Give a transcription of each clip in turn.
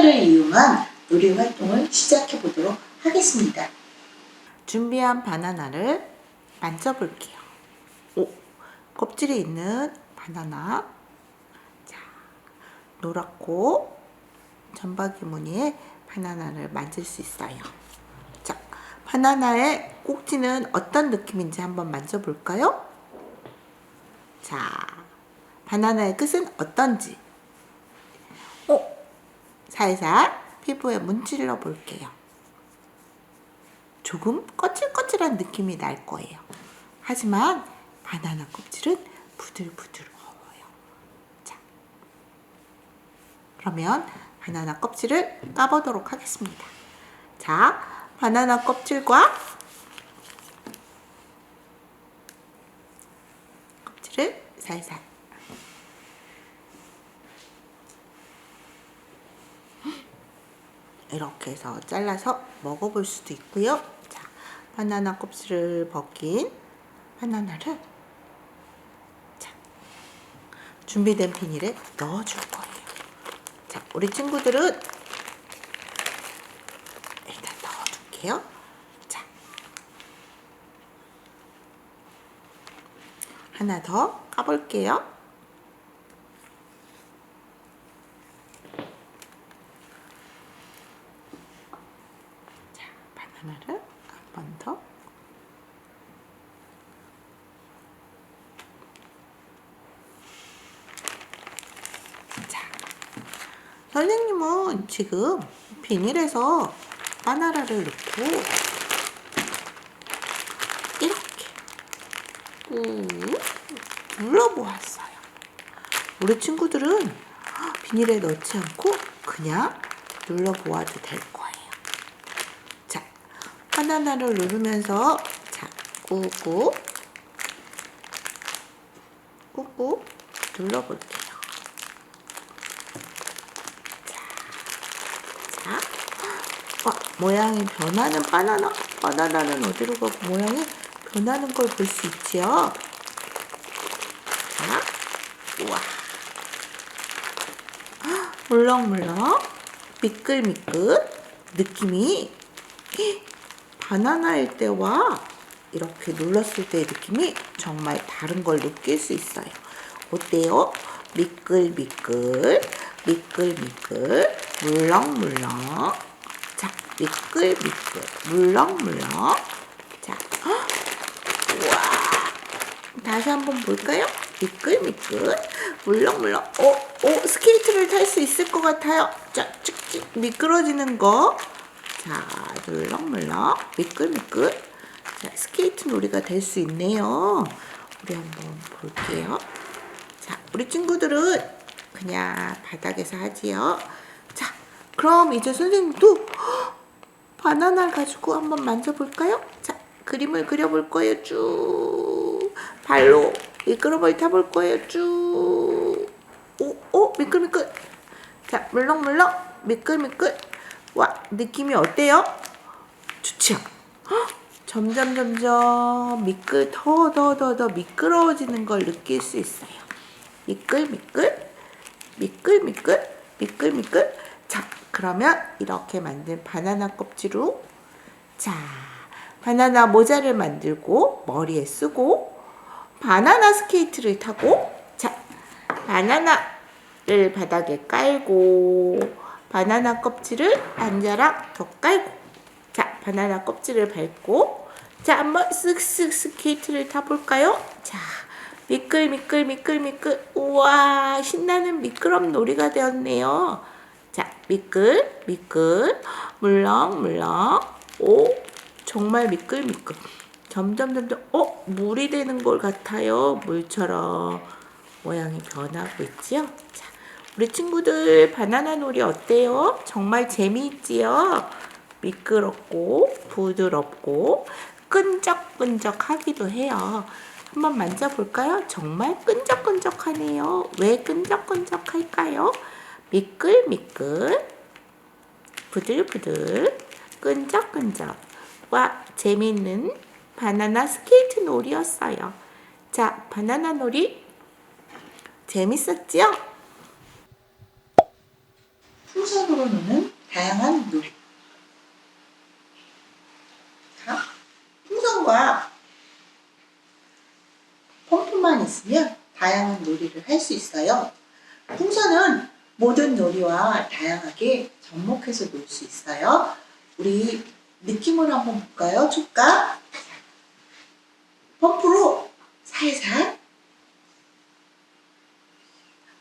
바나나를 이용한 놀이 활동을 시작해 보도록 하겠습니다. 준비한 바나나를 만져볼게요. 오, 껍질에 있는 바나나. 자, 노랗고 점박이 무늬의 바나나를 만질 수 있어요. 자, 바나나의 꼭지는 어떤 느낌인지 한번 만져볼까요? 자, 바나나의 끝은 어떤지. 오, 살살 피부에 문질러 볼게요. 조금 거칠거칠한 느낌이 날 거예요. 하지만 바나나 껍질은 부들부들어요. 자, 그러면 바나나 껍질을 까보도록 하겠습니다. 자, 바나나 껍질과 껍질을 살살 이렇게 해서 잘라서 먹어볼 수도 있고요. 자, 바나나 껍질을 벗긴 바나나를 자, 준비된 비닐에 넣어줄 거예요. 자, 우리 친구들은 일단 넣어둘게요. 자, 하나 더 까볼게요. 자, 바나나를 한 번 더. 자, 선생님은 지금 비닐에서 바나나를 넣고 이렇게 꾹 눌러보았어요. 우리 친구들은 비닐에 넣지 않고 그냥 눌러보아도 될 거예요. 자, 바나나를 누르면서 자, 꾹꾹 꾹꾹 눌러볼게요. 자, 와, 모양이 변하는 바나나. 바나나는 어디로 가고 모양이 변하는 걸 볼 수 있지요. 자, 우와. 물렁물렁, 미끌미끌, 느낌이 바나나일 때와 이렇게 눌렀을 때의 느낌이 정말 다른 걸 느낄 수 있어요. 어때요? 미끌미끌, 미끌미끌, 물렁물렁. 자, 미끌미끌, 물렁물렁. 자, 헉, 우와. 다시 한번 볼까요? 미끌미끌, 물렁물렁. 어, 어, 스케이트를 탈 수 있을 것 같아요. 자, 쭉쭉 미끄러지는 거. 자, 물렁물렁, 미끌미끌. 자, 스케이트 놀이가 될 수 있네요. 우리 한번 볼게요. 자, 우리 친구들은 그냥 바닥에서 하지요. 자, 그럼 이제 선생님도 바나나를 가지고 한번 만져볼까요? 자, 그림을 그려볼 거예요. 쭉 발로 미끄럼을 타볼 거예요. 쭉. 오, 오, 미끌미끌. 자, 물렁물렁, 미끌미끌. 와, 느낌이 어때요? 헉, 점점 점점 미끌 더 더 더 더 미끄러워지는 걸 느낄 수 있어요. 미끌 미끌, 미끌 미끌, 미끌 미끌. 자, 그러면 이렇게 만든 바나나 껍질로 자, 바나나 모자를 만들고 머리에 쓰고 바나나 스케이트를 타고 자, 바나나를 바닥에 깔고 바나나 껍질을 한 자락 더 깔고 자, 바나나 껍질을 밟고 자, 한번 쓱쓱 스케이트를 타볼까요? 자, 미끌 미끌 미끌 미끌 우와 신나는 미끄럼 놀이가 되었네요. 자, 미끌 미끌 물렁 물렁 오 정말 미끌 미끌 점점 점점 어 물이 되는 걸 같아요 물처럼 모양이 변하고 있지요. 자, 우리 친구들 바나나 놀이 어때요? 정말 재미있지요? 미끄럽고 부드럽고 끈적끈적하기도 해요. 한번 만져볼까요? 정말 끈적끈적하네요. 왜 끈적끈적할까요? 미끌미끌, 부들부들, 끈적끈적. 와, 재밌는 바나나 스케이트 놀이였어요. 자, 바나나 놀이 재밌었지요? 풍선으로 노는 다양한 놀이. 자, 풍선과 펌프만 있으면 다양한 놀이를 할 수 있어요. 풍선은 모든 놀이와 다양하게 접목해서 놀 수 있어요. 우리 느낌을 한번 볼까요? 촉각. 펌프로 살살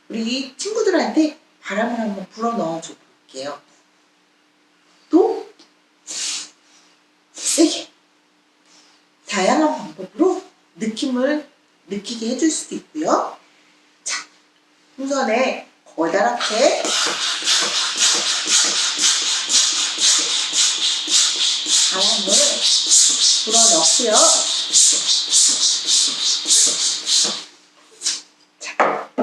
우리 친구들한테 바람을 한번 불어 넣어줘 볼게요. 또 세게 다양한 방법으로 느낌을 느끼게 해줄 수도 있고요. 자, 풍선에 거다랗게 바람을 불어 넣고요. 자,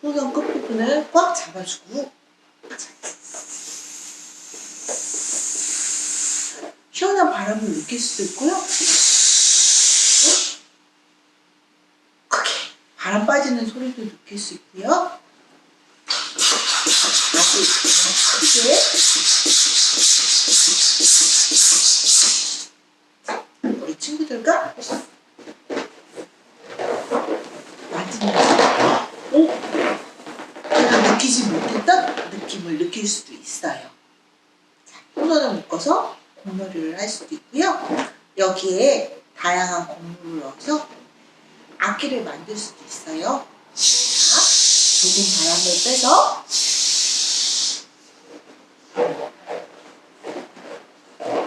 풍선 끝부분을 꽉 잡아주고 시원한 바람을 느낄 수도 있고요. 크게 바람 빠지는 소리도 느낄 수 있고요. 크게 우리 친구들과 맞으면서 오 내가 느끼지 못했던 느낌을 느낄 수도 있어요. 자, 손을 묶어서 공놀이를 할 수도 있고요. 여기에 다양한 곡물을 넣어서 악기를 만들 수도 있어요. 자, 조금 바람을 빼서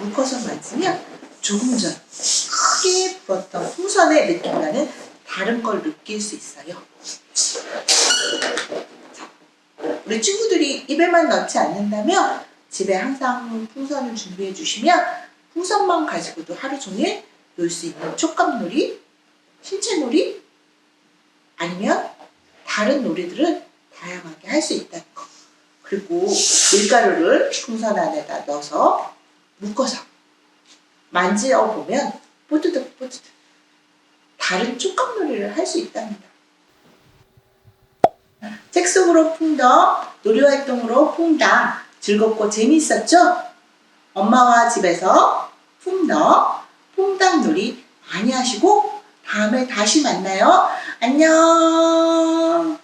묶어서 만지면 조금 전 크게 불었던 풍선의 느낌과는 다른 걸 느낄 수 있어요. 자, 우리 친구들이 입에만 넣지 않는다면 집에 항상 풍선을 준비해 주시면 풍선만 가지고도 하루 종일 놀 수 있는 촉감놀이, 신체놀이 아니면 다른 놀이들을 다양하게 할 수 있다는 거. 그리고 밀가루를 풍선 안에다 넣어서 묶어서 만지어 보면 뽀드득 뽀드득 다른 촉감놀이를 할 수 있답니다. 책 속으로 풍덩, 놀이활동으로 퐁당 즐겁고 재미있었죠? 엄마와 집에서 풍덩, 퐁당놀이 많이 하시고 다음에 다시 만나요. 안녕!